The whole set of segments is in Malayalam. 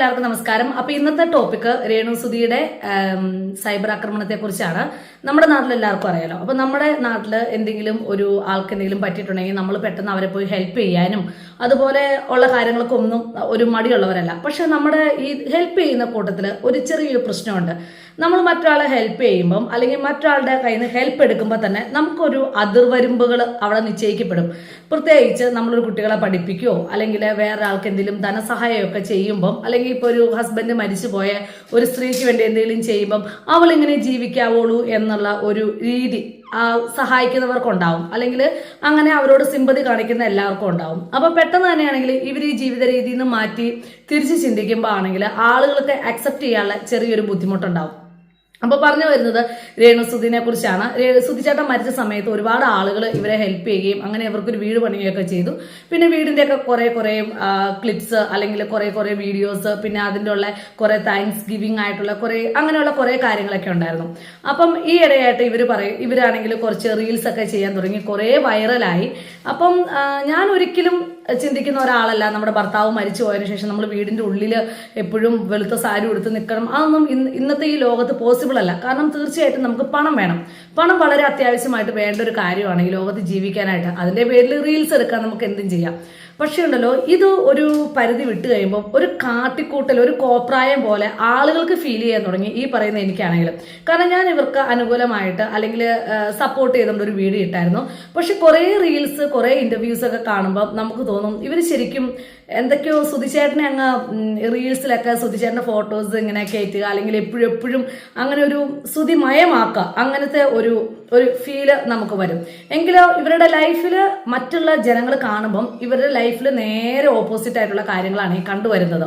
എല്ലാവർക്കും നമസ്കാരം. അപ്പൊ ഇന്നത്തെ ടോപ്പിക് രേണു സുധിയുടെ സൈബർ ആക്രമണത്തെ കുറിച്ചാണ്. നമ്മുടെ നാട്ടിൽ എല്ലാവർക്കും അറിയാലോ. അപ്പൊ നമ്മുടെ നാട്ടിൽ എന്തെങ്കിലും ഒരു ആൾക്ക് എന്തെങ്കിലും പറ്റിയിട്ടുണ്ടെങ്കിൽ നമ്മൾ പെട്ടെന്ന് അവരെ പോയി ഹെൽപ്പ് ചെയ്യാനും അതുപോലെ ഉള്ള കാര്യങ്ങൾക്ക് ഒന്നും ഒരു മടിയുള്ളവരല്ല. പക്ഷെ നമ്മുടെ ഈ ഹെൽപ്പ് ചെയ്യുന്ന കൂട്ടത്തിൽ ഒരു ചെറിയൊരു പ്രശ്നമുണ്ട്. നമ്മൾ മറ്റൊരാളെ ഹെൽപ്പ് ചെയ്യുമ്പം അല്ലെങ്കിൽ മറ്റൊരാളുടെ കയ്യിൽ നിന്ന് ഹെൽപ്പ് എടുക്കുമ്പോൾ തന്നെ നമുക്കൊരു അതിർവരുമ്പുകൾ അവിടെ നിശ്ചയിക്കപ്പെടും. പ്രത്യേകിച്ച് നമ്മളൊരു കുട്ടികളെ പഠിപ്പിക്കുകയോ അല്ലെങ്കിൽ വേറെ ആൾക്ക് എന്തെങ്കിലും ധനസഹായമൊക്കെ ചെയ്യുമ്പം അല്ലെങ്കിൽ ഇപ്പോൾ ഒരു ഹസ്ബൻഡ് മരിച്ചു പോയ ഒരു സ്ത്രീക്ക് വേണ്ടി എന്തെങ്കിലും ചെയ്യുമ്പം അവൾ ഇങ്ങനെ ജീവിക്കാവുള്ളൂ എന്നുള്ള ഒരു രീതി സഹായിക്കുന്നവർക്കുണ്ടാവും. അല്ലെങ്കിൽ അങ്ങനെ അവരോട് സിമ്പതി കാണിക്കുന്ന എല്ലാവർക്കും ഉണ്ടാവും. അപ്പൊ പെട്ടെന്ന് തന്നെയാണെങ്കിൽ ഇവർ ഈ ജീവിത രീതിയിൽ നിന്ന് മാറ്റി തിരിച്ച് ചിന്തിക്കുമ്പോൾ ആണെങ്കിൽ ആളുകൾക്ക് അക്സെപ്റ്റ് ചെയ്യാനുള്ള ചെറിയൊരു ബുദ്ധിമുട്ടുണ്ടാവും. അപ്പൊ പറഞ്ഞു വരുന്നത് രേണുസുദിനെ കുറിച്ചാണ്. സുധിച്ചേട്ടൻ മരിച്ച സമയത്ത് ഒരുപാട് ആളുകൾ ഇവരെ ഹെൽപ്പ് ചെയ്യുകയും അങ്ങനെ ഇവർക്കൊരു വീട് പണിയുകയൊക്കെ ചെയ്തു. പിന്നെ വീടിന്റെ ഒക്കെ കുറെ കുറെ ക്ലിപ്സ് അല്ലെങ്കിൽ കുറെ കുറെ വീഡിയോസ് പിന്നെ അതിന്റെ ഉള്ള കുറെ താങ്ക്സ് ഗിവിംഗ് ആയിട്ടുള്ള കുറെ അങ്ങനെയുള്ള കുറെ കാര്യങ്ങളൊക്കെ ഉണ്ടായിരുന്നു. അപ്പം ഈ ഇടയായിട്ട് ഇവർ പറയും ഇവരാണെങ്കിൽ കുറച്ച് റീൽസ് ഒക്കെ ചെയ്യാൻ തുടങ്ങി കുറെ വൈറലായി അപ്പം ഞാൻ ഒരിക്കലും ചിന്തിക്കുന്ന ഒരാളല്ല. നമ്മുടെ ഭർത്താവ് മരിച്ചു പോയതിനു ശേഷം നമ്മൾ വീടിന്റെ ഉള്ളിൽ എപ്പോഴും വെളുത്ത സാരി ഉടുത്ത് നിൽക്കണം അതൊന്നും ഇന്നത്തെ ഈ ലോകത്ത് പോസിബിൾ അല്ല. കാരണം തീർച്ചയായിട്ടും നമുക്ക് പണം വേണം. പണം വളരെ അത്യാവശ്യമായിട്ട് വേണ്ട ഒരു കാര്യമാണ് ഈ ലോകത്ത് ജീവിക്കാനായിട്ട്. അതിന്റെ പേരിൽ റീൽസ് എടുക്കാൻ നമുക്ക് എന്തും ചെയ്യാം. പക്ഷേ ഉണ്ടല്ലോ ഇത് ഒരു പരിധി വിട്ട് കഴിയുമ്പോൾ ഒരു കാട്ടിക്കൂട്ടൽ ഒരു കോപ്രായം പോലെ ആളുകൾക്ക് ഫീൽ ചെയ്യാൻ തുടങ്ങി ഈ പറയുന്ന എനിക്കാണെങ്കിലും. കാരണം ഞാൻ ഇവർക്ക് അനുകൂലമായിട്ട് അല്ലെങ്കിൽ സപ്പോർട്ട് ചെയ്തുകൊണ്ട് ഒരു വീഡിയോ ഇട്ടായിരുന്നു. പക്ഷെ കുറേ റീൽസ് കുറേ ഇന്റർവ്യൂസ് ഒക്കെ കാണുമ്പോൾ നമുക്ക് തോന്നും ഇവർ ശരിക്കും എന്തൊക്കെയോ സുധിച്ചേട്ടനെ അങ്ങ് റീൽസിലൊക്കെ സുധിച്ചേട്ടന്റെ ഫോട്ടോസ് ഇങ്ങനെ കയറ്റുക അല്ലെങ്കിൽ എപ്പോഴും എപ്പോഴും അങ്ങനെ ഒരു സുതിമയമാക്കുക. അങ്ങനത്തെ ഒരു ഒരു ഫീൽ നമുക്ക് വരും. എങ്കിലോ ഇവരുടെ ലൈഫിൽ മറ്റുള്ള ജനങ്ങൾ കാണുമ്പം ഇവരുടെ ലൈഫിൽ നേരെ ഓപ്പോസിറ്റ് ആയിട്ടുള്ള കാര്യങ്ങളാണ് ഈ കണ്ടുവരുന്നത്.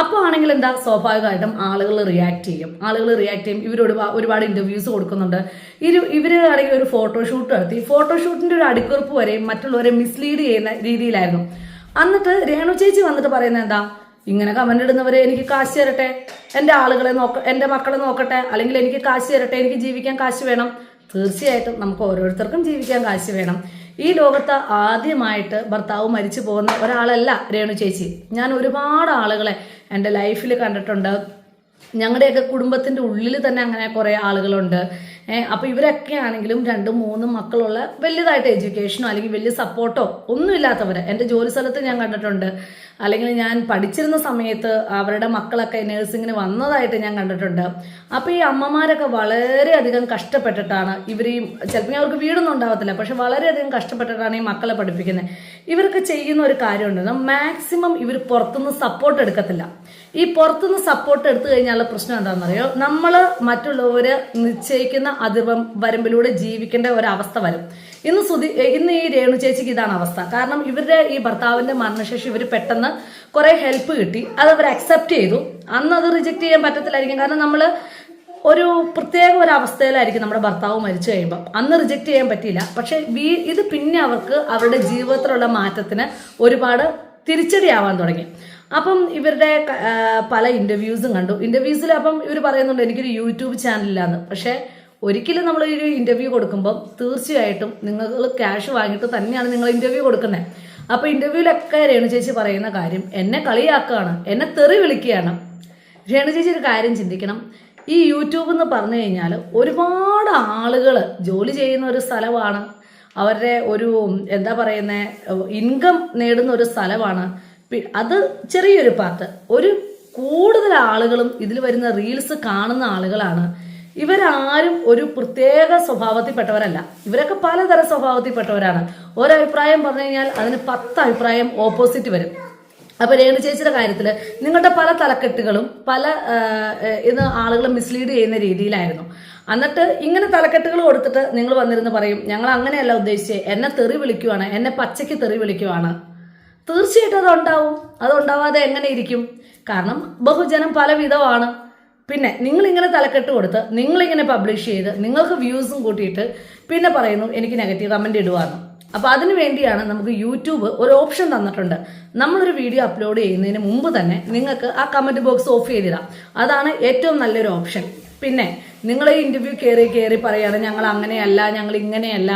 അപ്പോൾ ആണെങ്കിൽ എന്താ സ്വാഭാവികമായിട്ടും ആളുകൾ റിയാക്ട് ചെയ്യും. ആളുകൾ റിയാക്ട് ചെയ്യും. ഇവർ ഒരുപാട് ഒരുപാട് ഇന്റർവ്യൂസ് കൊടുക്കുന്നുണ്ട്. ഇരു ഇവർ ആണെങ്കിൽ ഒരു ഫോട്ടോഷൂട്ട് നടത്തി. ഫോട്ടോഷൂട്ടിന്റെ ഒരു അടിക്കുറിപ്പ് വരെയും മറ്റുള്ളവരെ മിസ്ലീഡ് ചെയ്യുന്ന രീതിയിലായിരുന്നു. എന്നിട്ട് രേണു ചേച്ചി വന്നിട്ട് പറയുന്നത് എന്താ? ഇങ്ങനെ കമന്റ് ഇടുന്നവരെ എനിക്ക് കാശ് തരട്ടെ. എന്റെ ആളുകളെ നോക്ക എന്റെ മക്കളെ നോക്കട്ടെ. അല്ലെങ്കിൽ എനിക്ക് കാശ് തരട്ടെ. എനിക്ക് ജീവിക്കാൻ കാശ് വേണം. തീർച്ചയായിട്ടും നമുക്ക് ഓരോരുത്തർക്കും ജീവിക്കാൻ കാശ് വേണം. ഈ ലോകത്ത് ആദ്യമായിട്ട് ഭർത്താവ് മരിച്ചു പോകുന്ന ഒരാളല്ല രേണു ചേച്ചി. ഞാൻ ഒരുപാട് ആളുകളെ എന്റെ ലൈഫിൽ കണ്ടിട്ടുണ്ട്. ഞങ്ങളുടെയൊക്കെ കുടുംബത്തിന്റെ ഉള്ളിൽ തന്നെ അങ്ങനെ കുറേ ആളുകളുണ്ട്. ഏഹ് അപ്പൊ ഇവരൊക്കെ ആണെങ്കിലും രണ്ടും മൂന്നും മക്കളുള്ള വലിയതായിട്ട് എഡ്യൂക്കേഷനോ അല്ലെങ്കിൽ വലിയ സപ്പോർട്ടോ ഒന്നും ഇല്ലാത്തവരെ എന്റെ ജോലി സ്ഥലത്ത് ഞാൻ കണ്ടിട്ടുണ്ട്. അല്ലെങ്കിൽ ഞാൻ പഠിച്ചിരുന്ന സമയത്ത് അവരുടെ മക്കളൊക്കെ നഴ്സിങ്ങിന് വന്നതായിട്ട് ഞാൻ കണ്ടിട്ടുണ്ട്. അപ്പോൾ ഈ അമ്മമാരൊക്കെ വളരെയധികം കഷ്ടപ്പെട്ടിട്ടാണ് ഇവർ ഈ ചിലപ്പോൾ അവർക്ക് വീടൊന്നും ഉണ്ടാവത്തില്ല പക്ഷെ വളരെയധികം കഷ്ടപ്പെട്ടിട്ടാണ് ഈ മക്കളെ പഠിപ്പിക്കുന്നത് ഇവർക്ക് ചെയ്യുന്ന ഒരു കാര്യമുണ്ട് മാക്സിമം ഇവർ പുറത്തുനിന്ന് സപ്പോർട്ട് എടുക്കത്തില്ല. ഈ പുറത്തുനിന്ന് സപ്പോർട്ട് എടുത്തു കഴിഞ്ഞാലുള്ള പ്രശ്നം എന്താണെന്നറിയോ? നമ്മൾ മറ്റുള്ളവര് നിശ്ചയിക്കുന്ന അതിർവം വരമ്പിലൂടെ ജീവിക്കേണ്ട ഒരവസ്ഥ വരും. ഇന്ന് സുധി ഇന്ന് ഈ രേണു ചേച്ചിക്ക് ഇതാണ് അവസ്ഥ. കാരണം ഇവരുടെ ഈ ഭർത്താവിന്റെ മരണശേഷം ഇവർ പെട്ടെന്ന് കുറെ ഹെൽപ്പ് കിട്ടി. അത് അവർ അക്സെപ്റ്റ് ചെയ്തു. അന്ന് അത് റിജക്ട് ചെയ്യാൻ പറ്റത്തില്ലായിരിക്കും. കാരണം നമ്മൾ ഒരു പ്രത്യേക ഒരു അവസ്ഥയിലായിരിക്കും നമ്മുടെ ഭർത്താവ് മരിച്ചു കഴിയുമ്പോൾ അന്ന് റിജക്റ്റ് ചെയ്യാൻ പറ്റിയില്ല. പക്ഷെ വീ- ഇത് പിന്നെ അവർക്ക് അവരുടെ ജീവിതത്തിലുള്ള മാറ്റത്തിന് ഒരുപാട് തിരിച്ചടിയാവാൻ തുടങ്ങി. അപ്പം ഇവരുടെ പല ഇന്റർവ്യൂസും കണ്ടു. ഇന്റർവ്യൂസിൽ അപ്പം ഇവർ പറയുന്നുണ്ട് എനിക്കൊരു യൂട്യൂബ് ചാനലില്ലാന്ന് പക്ഷെ ഒരിക്കലും നമ്മൾ ഒരു ഇന്റർവ്യൂ കൊടുക്കുമ്പോൾ തീർച്ചയായിട്ടും നിങ്ങൾ ക്യാഷ് വാങ്ങിയിട്ട് തന്നെയാണ് നിങ്ങൾ ഇന്റർവ്യൂ കൊടുക്കുന്നത് അപ്പൊ ഇന്റർവ്യൂലൊക്കെ രേണു ചേച്ചി പറയുന്ന കാര്യം എന്നെ കളിയാക്കുകയാണ് എന്നെ തെറി വിളിക്കുകയാണ്. രേണു ചേച്ചി ഒരു കാര്യം ചിന്തിക്കണം. ഈ യൂട്യൂബ് എന്ന് പറഞ്ഞു കഴിഞ്ഞാൽ ഒരുപാട് ആളുകൾ ജോലി ചെയ്യുന്ന ഒരു സ്ഥലമാണ്. അവരുടെ ഒരു എന്താ പറയുന്നത് ഇൻകം നേടുന്ന ഒരു സ്ഥലമാണ്. അത് ചെറിയൊരു പാർട്ട് ഒരു കൂടുതൽ ആളുകളും ഇതിൽ വരുന്ന റീൽസ് കാണുന്ന ആളുകളാണ്. ഇവരാരും ഒരു പ്രത്യേക സ്വഭാവത്തിൽപ്പെട്ടവരല്ല. ഇവരൊക്കെ പലതരം സ്വഭാവത്തിൽപ്പെട്ടവരാണ്. ഒരഭിപ്രായം പറഞ്ഞു കഴിഞ്ഞാൽ അതിന് പത്ത് അഭിപ്രായം ഓപ്പോസിറ്റ് വരും. അപ്പൊ രേണു ചേച്ചിയുടെ കാര്യത്തിൽ നിങ്ങളുടെ പല തലക്കെട്ടുകളും പല ഇന്ന് ആളുകളെ മിസ്ലീഡ് ചെയ്യുന്ന രീതിയിലായിരുന്നു. എന്നിട്ട് ഇങ്ങനെ തലക്കെട്ടുകൾ കൊടുത്തിട്ട് നിങ്ങൾ വന്നിരുന്ന് പറയും ഞങ്ങൾ അങ്ങനെയല്ല ഉദ്ദേശിച്ചത് എന്നെ തെറി വിളിക്കുവാണ്. എന്നെ പച്ചയ്ക്ക് തെറി വിളിക്കുവാണ്. തീർച്ചയായിട്ടും അതുണ്ടാവും അതുണ്ടാവാതെ എങ്ങനെ ഇരിക്കും? കാരണം ബഹുജനം പല വിധമാണ് പിന്നെ നിങ്ങൾ ഇങ്ങനെ തലക്കെട്ട് കൊടുത്ത് നിങ്ങളിങ്ങനെ പബ്ലിഷ് ചെയ്ത് നിങ്ങൾക്ക് വ്യൂസും കൂട്ടിയിട്ട് പിന്നെ പറയുന്നു എനിക്ക് നെഗറ്റീവ് കമന്റ് ഇടുവാണ് അപ്പോൾ അതിനു വേണ്ടിയാണ് നമുക്ക് യൂട്യൂബ് ഒരു ഓപ്ഷൻ തന്നിട്ടുണ്ട്. നമ്മളൊരു വീഡിയോ അപ്ലോഡ് ചെയ്യുന്നതിന് മുമ്പ് തന്നെ നിങ്ങൾക്ക് ആ കമന്റ് ബോക്സ് ഓഫ് ചെയ്തിടാം. അതാണ് ഏറ്റവും നല്ലൊരു ഓപ്ഷൻ പിന്നെ നിങ്ങൾ ഈ ഇന്റർവ്യൂ കയറി കയറി പറയുകയാണ് ഞങ്ങൾ അങ്ങനെയല്ല ഞങ്ങൾ ഇങ്ങനെയല്ല.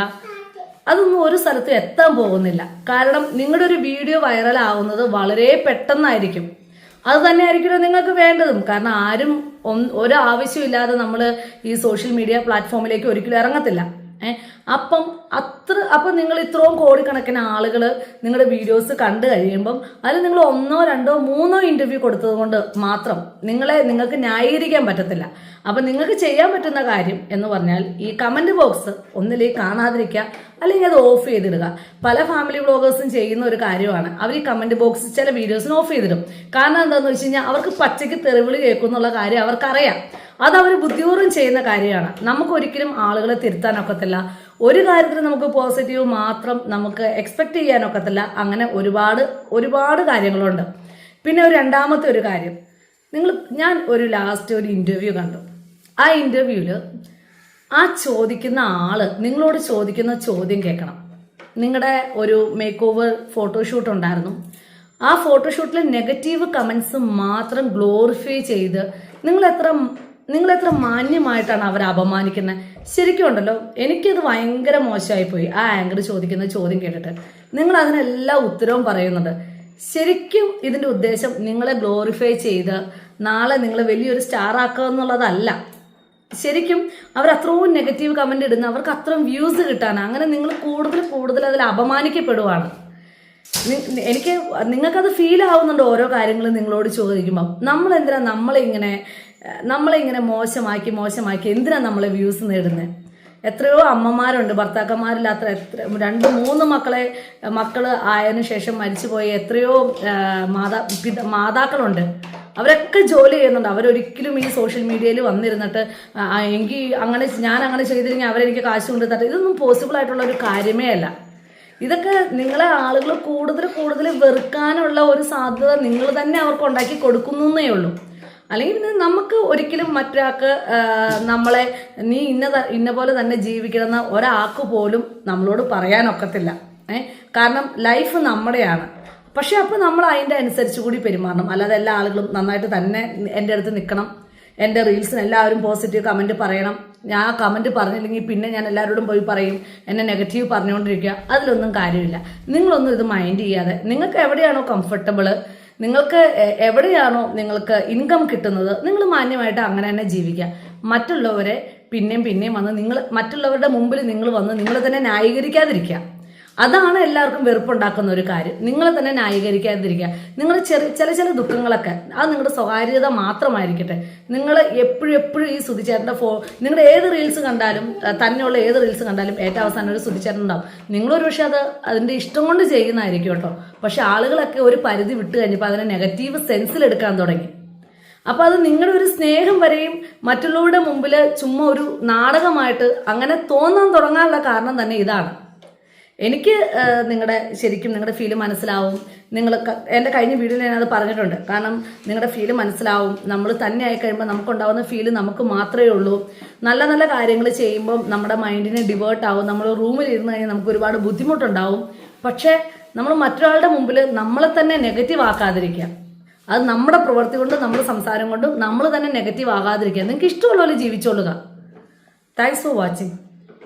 അതൊന്നും ഒരു സ്ഥലത്ത് എത്താൻ പോകുന്നില്ല. കാരണം നിങ്ങളുടെ ഒരു വീഡിയോ വൈറൽ ആവുന്നത് വളരെ പെട്ടെന്നായിരിക്കും. അത് തന്നെയായിരിക്കുമല്ലോ നിങ്ങൾക്ക് വേണ്ടതും. കാരണം ആരും ഒരു ആവശ്യമില്ലാതെ നമ്മൾ ഈ സോഷ്യൽ മീഡിയ പ്ലാറ്റ്ഫോമിലേക്ക് ഒരിക്കലും ഇറങ്ങത്തില്ല. ഏഹ് അപ്പം അത്ര അപ്പം നിങ്ങൾ ഇത്രയും കോടിക്കണക്കിന് ആളുകൾ നിങ്ങളുടെ വീഡിയോസ് കണ്ടു കഴിയുമ്പം അതിൽ നിങ്ങൾ ഒന്നോ രണ്ടോ മൂന്നോ ഇന്റർവ്യൂ കൊടുത്തത് കൊണ്ട് മാത്രം നിങ്ങളെ നിങ്ങൾക്ക് ന്യായീകരിക്കാൻ പറ്റത്തില്ല. അപ്പം നിങ്ങൾക്ക് ചെയ്യാൻ പറ്റുന്ന കാര്യം എന്ന് പറഞ്ഞാൽ ഈ കമന്റ് ബോക്സ് ഒന്നിലേ കാണാതിരിക്കുക അല്ലെങ്കിൽ അത് ഓഫ് ചെയ്തിടുക. പല ഫാമിലി ബ്ലോഗേഴ്സും ചെയ്യുന്ന ഒരു കാര്യമാണ്. അവർ ഈ കമന്റ് ബോക്സ് ചില വീഡിയോസിന് ഓഫ് ചെയ്തിടും. കാരണം എന്താണെന്ന് വെച്ച് കഴിഞ്ഞാൽ അവർക്ക് പച്ചയ്ക്ക് തെറിവിളി കേൾക്കുന്നുള്ള കാര്യം അവർക്കറിയാം. അത് അവർ ബുദ്ധിപൂർവം ചെയ്യുന്ന കാര്യമാണ്. നമുക്ക് ഒരിക്കലും ആളുകളെ തിരുത്താനൊക്കത്തില്ല ഒരു കാര്യത്തിൽ നമുക്ക് പോസിറ്റീവ് മാത്രം നമുക്ക് എക്സ്പെക്ട് ചെയ്യാനൊക്കത്തില്ല അങ്ങനെ ഒരുപാട് ഒരുപാട് കാര്യങ്ങളുണ്ട്. പിന്നെ ഒരു രണ്ടാമത്തെ ഒരു കാര്യം. നിങ്ങൾ ഞാൻ ഒരു ലാസ്റ്റ് ഒരു ഇന്റർവ്യൂ കണ്ടു. ആ ഇന്റർവ്യൂൽ ആ ചോദിക്കുന്ന ആൾ നിങ്ങളോട് ചോദിക്കുന്ന ചോദ്യം കേൾക്കണം. നിങ്ങളുടെ ഒരു മേക്ക് ഓവർ ഫോട്ടോഷൂട്ട് ഉണ്ടായിരുന്നു. ആ ഫോട്ടോഷൂട്ടിലെ നെഗറ്റീവ് കമന്റ്സ് മാത്രം ഗ്ലോറിഫൈ ചെയ്ത് നിങ്ങൾ എത്ര നിങ്ങൾ എത്ര മാന്യമായിട്ടാണ് അവരെ അപമാനിക്കുന്നത് ശരിക്കും ഉണ്ടല്ലോ എനിക്കത് ഭയങ്കര മോശമായി പോയി ആ ആങ്കർ ചോദിക്കുന്ന ചോദ്യം കേട്ടിട്ട്. നിങ്ങൾ അതിനെല്ലാം ഉത്തരവും പറയുന്നുണ്ട്. ശരിക്കും ഇതിന്റെ ഉദ്ദേശം നിങ്ങളെ ഗ്ലോറിഫൈ ചെയ്ത് നാളെ നിങ്ങളെ വലിയൊരു സ്റ്റാർ ആക്കുക എന്നുള്ളതല്ല. ശരിക്കും അവർ അത്രയും നെഗറ്റീവ് കമന്റ് ഇടുന്ന അവർക്ക് അത്രയും വ്യൂസ് കിട്ടാൻ അങ്ങനെ നിങ്ങൾ കൂടുതൽ കൂടുതൽ അതിൽ അപമാനിക്കപ്പെടുവാണ്. എനിക്ക് നിങ്ങൾക്കത് ഫീൽ ആവുന്നുണ്ട് ഓരോ കാര്യങ്ങളും നിങ്ങളോട് ചോദിക്കുമ്പോൾ നമ്മൾ എന്തിനാ നമ്മളെ ഇങ്ങനെ നമ്മളെ ഇങ്ങനെ മോശമാക്കി മോശമാക്കി എന്തിനാ നമ്മളെ വ്യൂസ് നേടുന്നത് എത്രയോ അമ്മമാരുണ്ട് ഭർത്താക്കന്മാരില്ലാത്ത എത്ര രണ്ട് മൂന്ന് മക്കളെ മക്കൾ ആയതിനു ശേഷം മരിച്ചുപോയ എത്രയോ മാതാ പിത മാതാക്കളുണ്ട്. അവരൊക്കെ ജോലി ചെയ്യുന്നുണ്ട്. അവരൊരിക്കലും ഈ സോഷ്യൽ മീഡിയയിൽ വന്നിരുന്നിട്ട് എനിക്ക് അങ്ങനെ ഞാൻ അങ്ങനെ ചെയ്തില്ലെങ്കിൽ അവരെനിക്ക് കാശ് കൊണ്ടു ഇതൊന്നും പോസിബിൾ ആയിട്ടുള്ള ഒരു കാര്യമേ അല്ല. ഇതൊക്കെ നിങ്ങളെ ആളുകൾ കൂടുതൽ കൂടുതൽ വെറുക്കാനുള്ള ഒരു സാധ്യത നിങ്ങൾ തന്നെ അവർക്ക് ഉണ്ടാക്കി കൊടുക്കുന്നേ ഉള്ളൂ. അല്ലെങ്കിൽ പിന്നെ നമുക്ക് ഒരിക്കലും മറ്റൊരാൾക്ക് നമ്മളെ നീ ഇന്ന ഇന്ന പോലെ തന്നെ ജീവിക്കണമെന്ന് ഒരാൾക്ക് പോലും നമ്മളോട് പറയാനൊക്കത്തില്ല. ഏഹ് കാരണം ലൈഫ് നമ്മുടെയാണ്. പക്ഷെ അപ്പോൾ നമ്മൾ അതിന്റെ അനുസരിച്ച് കൂടി പെരുമാറണം. അല്ലാതെ എല്ലാ ആളുകളും നന്നായിട്ട് തന്നെ എന്റെ അടുത്ത് നിൽക്കണം. എന്റെ റീൽസിന് എല്ലാവരും പോസിറ്റീവ് കമന്റ് പറയണം. ഞാൻ ആ കമന്റ് പറഞ്ഞില്ലെങ്കിൽ പിന്നെ ഞാൻ എല്ലാവരോടും പോയി പറയും. എന്നെ നെഗറ്റീവ് പറഞ്ഞുകൊണ്ടിരിക്കുക. അതിലൊന്നും കാര്യമില്ല. നിങ്ങളൊന്നും ഇത് മൈൻഡ് ചെയ്യാതെ നിങ്ങൾക്ക് എവിടെയാണോ കംഫർട്ടബിൾ നിങ്ങൾക്ക് എവിടെയാണോ നിങ്ങൾക്ക് ഇൻകം കിട്ടുന്നത് നിങ്ങൾ മാന്യമായിട്ട് അങ്ങനെ തന്നെ ജീവിക്കുക. മറ്റുള്ളവരെ പിന്നെയും പിന്നെയും വന്ന് നിങ്ങൾ മറ്റുള്ളവരുടെ മുമ്പിൽ നിങ്ങൾ വന്ന് നിങ്ങൾ തന്നെ ന്യായീകരിക്കാതിരിക്കുക. അതാണ് എല്ലാവർക്കും വെറുപ്പുണ്ടാക്കുന്ന ഒരു കാര്യം. നിങ്ങളെ തന്നെ ന്യായീകരിക്കാതിരിക്കുക. നിങ്ങൾ ചെറിയ ചില ചില ദുഃഖങ്ങളൊക്കെ അത് നിങ്ങളുടെ സ്വകാര്യത മാത്രമായിരിക്കട്ടെ. നിങ്ങൾ എപ്പോഴും എപ്പോഴും ഈ സുധിച്ചേട്ടന്റെ ഫോ നിങ്ങളുടെ ഏത് റീൽസ് കണ്ടാലും തന്നെയുള്ള ഏത് റീൽസ് കണ്ടാലും ഏറ്റവും അവസാനം ഒരു സുധിച്ചേട്ടൻ ഉണ്ടാവും നിങ്ങളൊരു പക്ഷേ അത് അതിന്റെ ഇഷ്ടം കൊണ്ട് ചെയ്യുന്നതായിരിക്കും കേട്ടോ. പക്ഷെ ആളുകളൊക്കെ ഒരു പരിധി വിട്ട് കഴിഞ്ഞപ്പോൾ അതിനെ നെഗറ്റീവ് സെൻസിൽ എടുക്കാൻ തുടങ്ങി. അപ്പോൾ അത് നിങ്ങളുടെ ഒരു സ്നേഹം വരെയും മറ്റുള്ളവരുടെ മുമ്പിൽ ചുമ്മാ ഒരു നാടകമായിട്ട് അങ്ങനെ തോന്നാൻ തുടങ്ങാനുള്ള കാരണം തന്നെ ഇതാണ്. എനിക്ക് നിങ്ങളുടെ ശരിക്കും നിങ്ങളുടെ ഫീൽ മനസ്സിലാവും. നിങ്ങൾ എന്റെ കഴിഞ്ഞ വീഡിയോയിൽ ഞാനത് പറഞ്ഞിട്ടുണ്ട്. കാരണം നിങ്ങളുടെ ഫീൽ മനസ്സിലാവും. നമ്മൾ തന്നെ ആയി കഴിയുമ്പോൾ നമുക്കുണ്ടാവുന്ന ഫീൽ നമുക്ക് മാത്രമേ ഉള്ളൂ. നല്ല നല്ല കാര്യങ്ങൾ ചെയ്യുമ്പം നമ്മുടെ മൈൻഡിന് ഡിവേർട്ട് ആവും. നമ്മൾ റൂമിൽ ഇരുന്ന് കഴിഞ്ഞാൽ നമുക്ക് ഒരുപാട് ബുദ്ധിമുട്ടുണ്ടാവും. പക്ഷേ നമ്മൾ മറ്റൊരാളുടെ മുമ്പിൽ നമ്മളെ തന്നെ നെഗറ്റീവ് ആക്കാതിരിക്കുക. അത് നമ്മുടെ പ്രവൃത്തി കൊണ്ടും നമ്മുടെ സംസാരം കൊണ്ടും നമ്മൾ തന്നെ നെഗറ്റീവ് ആകാതിരിക്കുക. നിങ്ങൾക്ക് ഇഷ്ടമുള്ള പോലെ ജീവിച്ചോളുക. Thanks for watching